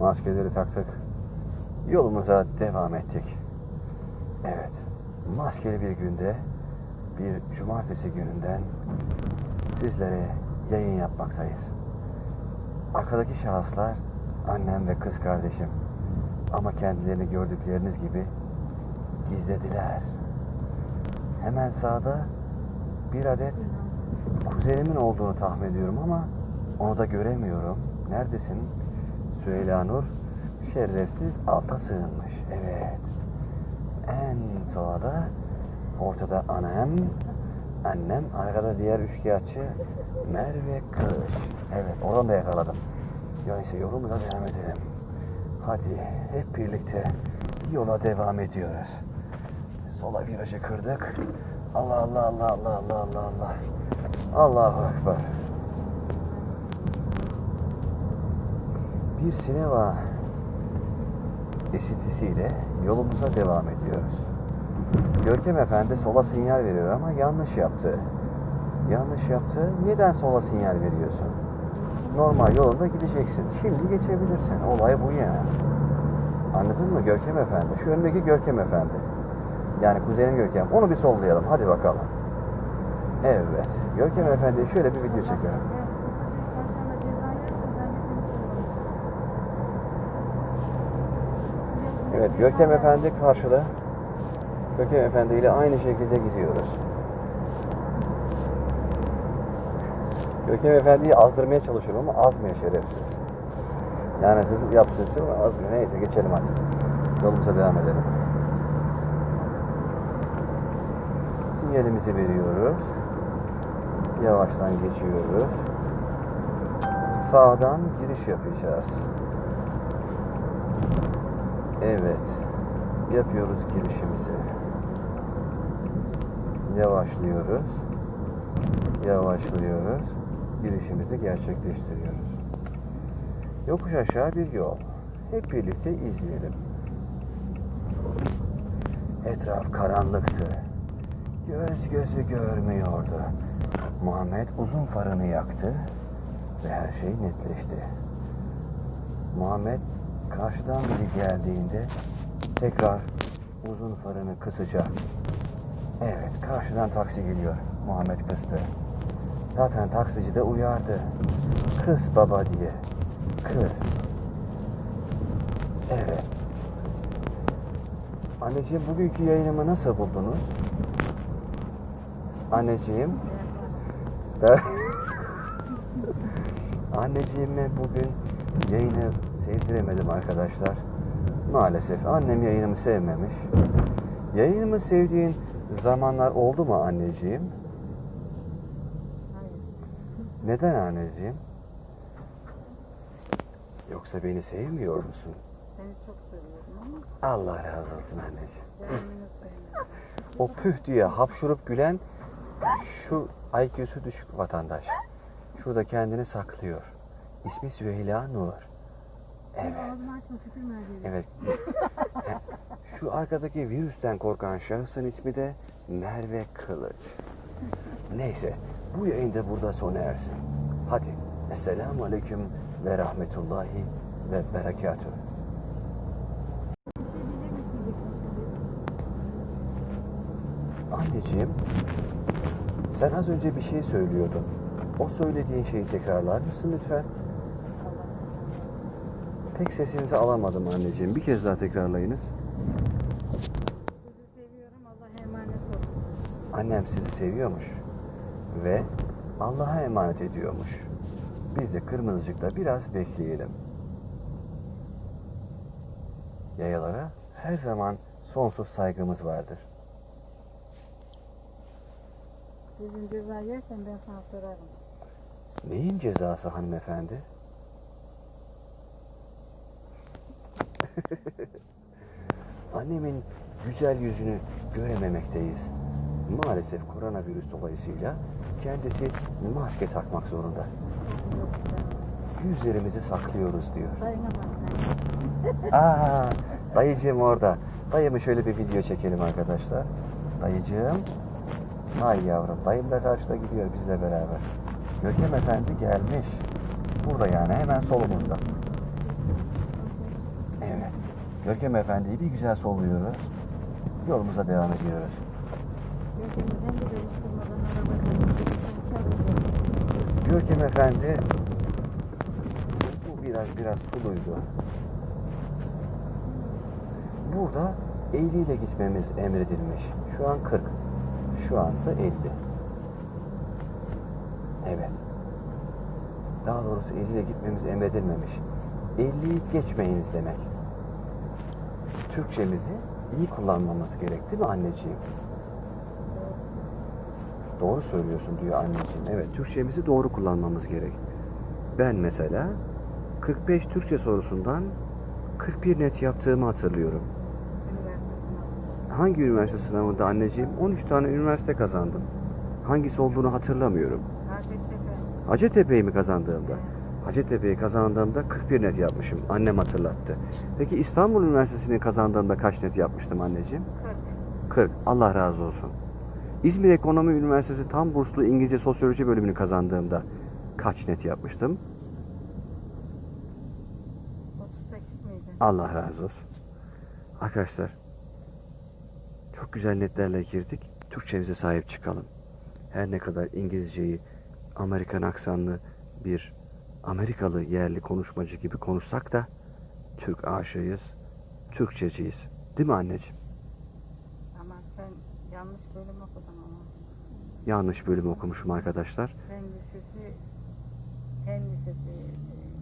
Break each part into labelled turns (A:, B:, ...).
A: Maskeleri taktık. Yolumuza devam ettik. Evet. Maskeli bir günde bir cumartesi gününden sizlere yayın yapmaktayız. Arkadaki şahıslar annem ve kız kardeşim. Ama kendilerini gördükleriniz gibi gizlediler. Hemen sağda bir adet kuzenimin olduğunu tahmin ediyorum ama onu da göremiyorum. Neredesin? Süheyla Nur şerefsiz alta sığınmış. Evet. En sağda ortada annem, annem, arkada diğer üçkağıtçı Merve Kılıç. Evet, oradan da yakaladım. Neyse yolumuza devam edelim. Hadi hep birlikte yola devam ediyoruz. Sola virajı kırdık. Allah Allah Allah Allah Allah Allah Allah. Allahu Ekber. Bir sinema esintisiyle yolumuza devam ediyoruz. Görkem Efendi sola sinyal veriyor ama yanlış yaptı. Yanlış yaptı. Neden sola sinyal veriyorsun? Normal yolunda gideceksin. Şimdi geçebilirsin. Olay bu yani. Anladın mı Görkem Efendi? Şu öndeki Görkem Efendi. Yani kuzenim Görkem. Onu bir sollayalım. Hadi bakalım. Evet. Görkem Efendi şöyle bir video çekelim. Evet Görkem Efendi karşıda. Görkem Efendi ile aynı şekilde gidiyoruz. Görkem Efendi'yi azdırmaya çalışıyorum ama azmıyor şerefsiz. Yani hız yapsın istiyorum ama azmıyor. Neyse geçelim hadi. Yolumuza devam edelim. Sinyalimizi veriyoruz. Yavaştan geçiyoruz. Sağdan giriş yapacağız. Evet. Yapıyoruz girişimizi. Yavaşlıyoruz. Yavaşlıyoruz. Girişimizi gerçekleştiriyoruz. Yokuş aşağı bir yol. Hep birlikte izleyelim. Etraf karanlıktı. Göz gözü görmüyordu. Muhammed uzun farını yaktı ve her şey netleşti. Muhammed karşıdan biri geldiğinde tekrar uzun farını kısacak. Evet, karşıdan taksi geliyor. Muhammed kıstı. Zaten taksici de uyardı. Kız baba diye. Kız. Evet. Anneciğim bugünkü yayınımı nasıl buldunuz? Anneciğim. Ben... Anneciğime bugün yayını sevdiremedim arkadaşlar. Maalesef annem yayınımı sevmemiş. Yayınımı sevdiğin zamanlar oldu mu anneciğim? Neden anneciğim? Yoksa beni sevmiyor musun?
B: Seni çok seviyorum ama
A: Allah razı olsun anneciğim. O püh diye hapşurup gülen şu IQ'su düşük vatandaş. Şurada kendini saklıyor. İsmi Süheyla Nur. Evet.
B: Ağzını açma tükürme.
A: Evet. Şu arkadaki virüsten korkan şahısın ismi de Merve Kılıç. Neyse, bu yayın da burada sona ersin. Hadi, Esselamu Aleyküm ve Rahmetullahi ve Berekatuhu. Anneciğim, sen az önce bir şey söylüyordun. O söylediğin şeyi tekrarlar mısın lütfen? Pek sesinizi alamadım anneciğim. Bir kez daha tekrarlayınız. Annem sizi seviyormuş ve Allah'a emanet ediyormuş. Biz de kırmızıcıkta biraz bekleyelim. Yayalara her zaman sonsuz saygımız vardır.
B: Bugün ceza yersen ben sana sorarım.
A: Neyin cezası hanımefendi? Annemin güzel yüzünü görememekteyiz. Maalesef koronavirüs dolayısıyla kendisi maske takmak zorunda. Yüzlerimizi saklıyoruz diyor. Aa, dayıcığım orada. Dayımı şöyle bir video çekelim arkadaşlar. Dayıcığım. Ay yavrum. Dayım da karşıda gidiyor bizle beraber. Görkem Efendi gelmiş. Burada yani hemen solumuzda. Görkem Efendi'yi bir güzel solluyoruz. Yolumuza devam ediyoruz. Görkem Efendi bu biraz biraz suluydu. Burada 50 ile gitmemiz emredilmiş. Şu an 40. Şu ansa 50. Evet. Daha doğrusu 50 ile gitmemiz emredilmemiş. 50'yi geçmeyiniz demek. Türkçemizi iyi kullanmamız gerek değil mi anneciğim? Doğru söylüyorsun diyor anneciğim. Evet, Türkçemizi doğru kullanmamız gerek. Ben mesela 45 Türkçe sorusundan 41 net yaptığımı hatırlıyorum. Hangi üniversite sınavında anneciğim? 13 tane üniversite kazandım. Hangisi olduğunu hatırlamıyorum.
B: Hacettepe.
A: Hacettepe'yi mi kazandığımda? Hacettepe'yi kazandığımda 41 net yapmışım. Annem hatırlattı. Peki İstanbul Üniversitesi'ni kazandığımda kaç net yapmıştım anneciğim?
B: 40.
A: 40. Allah razı olsun. İzmir Ekonomi Üniversitesi tam burslu İngilizce Sosyoloji bölümünü kazandığımda kaç net yapmıştım?
B: 38 miydi?
A: Allah razı olsun. Arkadaşlar çok güzel netlerle girdik. Türkçemize sahip çıkalım. Her ne kadar İngilizceyi Amerikan aksanlı bir Amerikalı yerli konuşmacı gibi konuşsak da Türk aşığıyız, Türkçeciyiz. Değil mi anneciğim?
B: Ama sen yanlış bölüm okudun ama.
A: Yanlış bölüm okumuşum arkadaşlar.
B: Fen lisesi, fen lisesi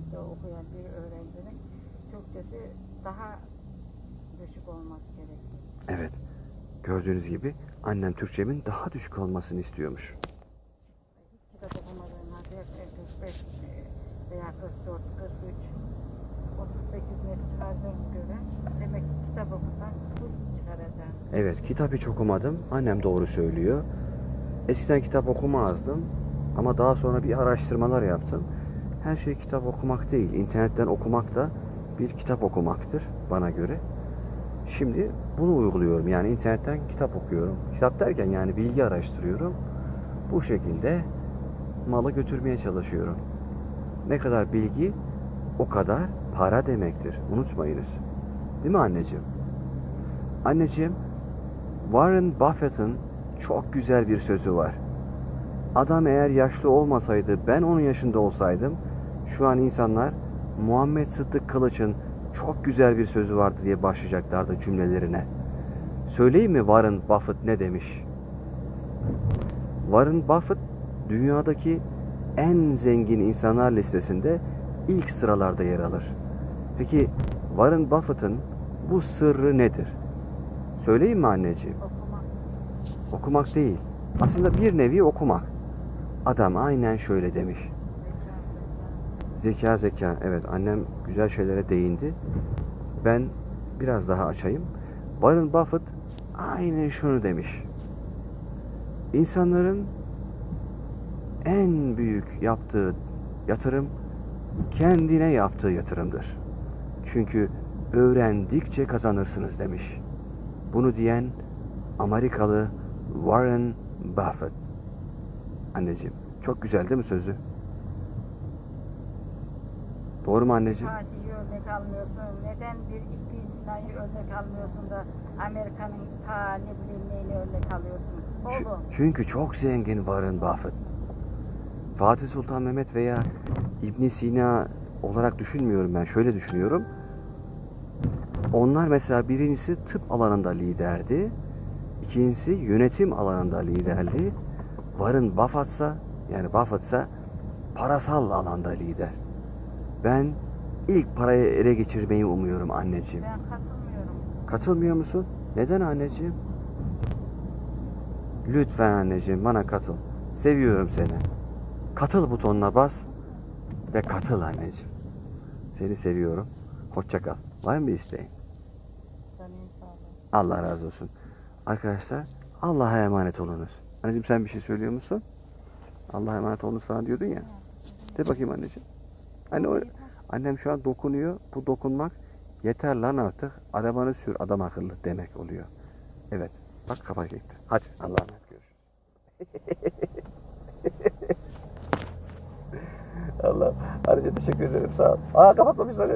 B: e, de okuyan bir öğrencinin Türkçesi daha düşük olması gerekir.
A: Evet. Gördüğünüz gibi annem Türkçemin daha düşük olmasını istiyormuş.
B: Hiç kitap 45 e, veya 44, 43, 38 net çıkardığına göre demek ki kitap okusan full çıkaracaksın.
A: Evet, kitap hiç okumadım. Annem doğru söylüyor. Eskiden kitap okumazdım. Ama daha sonra bir araştırmalar yaptım. Her şey kitap okumak değil. internetten okumak da bir kitap okumaktır bana göre. Şimdi bunu uyguluyorum. Yani internetten kitap okuyorum. Kitap derken yani bilgi araştırıyorum. Bu şekilde malı götürmeye çalışıyorum. Ne kadar bilgi o kadar para demektir. Unutmayınız. Değil mi anneciğim? Anneciğim, Warren Buffett'ın çok güzel bir sözü var. Adam eğer yaşlı olmasaydı, ben onun yaşında olsaydım, şu an insanlar Muhammed Sıddık Kılıç'ın çok güzel bir sözü vardı diye başlayacaklardı cümlelerine. Söyleyeyim mi Warren Buffett ne demiş? Warren Buffett dünyadaki en zengin insanlar listesinde ilk sıralarda yer alır. Peki Warren Buffett'ın bu sırrı nedir? Söyleyeyim mi anneciğim?
B: Okumak,
A: Okumak değil. Aslında bir nevi okumak. Adam aynen şöyle demiş.
B: zeka, zeka.
A: Evet annem güzel şeylere değindi. Ben biraz daha açayım. Warren Buffett aynen şunu demiş. İnsanların en büyük yaptığı yatırım kendine yaptığı yatırımdır. Çünkü öğrendikçe kazanırsınız demiş. Bunu diyen Amerikalı Warren Buffett. Anneciğim çok güzel değil mi sözü? Doğru mu anneciğim?
B: Fatih'i örnek almıyorsun. Neden bir İbn Sina'yı örnek almıyorsun da Amerika'nın ta ne bileyim neyini örnek alıyorsun? Oğlum.
A: Çünkü çok zengin Warren Buffett. Fatih Sultan Mehmet veya İbn Sina olarak düşünmüyorum ben. Şöyle düşünüyorum. Onlar mesela birincisi tıp alanında liderdi. İkincisi yönetim alanında liderdi. Warren Buffett'sa yani Buffett'sa parasal alanda lider. Ben ilk parayı ele geçirmeyi umuyorum anneciğim.
B: Ben katılmıyorum.
A: Katılmıyor musun? Neden anneciğim? Lütfen anneciğim bana katıl. Seviyorum seni. Katıl butonuna bas ve katıl anneciğim. Seni seviyorum. Hoşça kal. Var mı bir isteğin? Allah razı olsun. Arkadaşlar Allah'a emanet olunuz. Anneciğim sen bir şey söylüyor musun? Allah'a emanet olunuz falan diyordun ya. De bakayım anneciğim. Anne o, annem şu an dokunuyor. Bu dokunmak yeter lan artık. Arabanı sür adam akıllı demek oluyor. Evet. Bak kafa gitti. Hadi Allah'a emanet görüşürüz. Allah. Ayrıca teşekkür ederim. Sağ ol. Aa kapatmamışlar.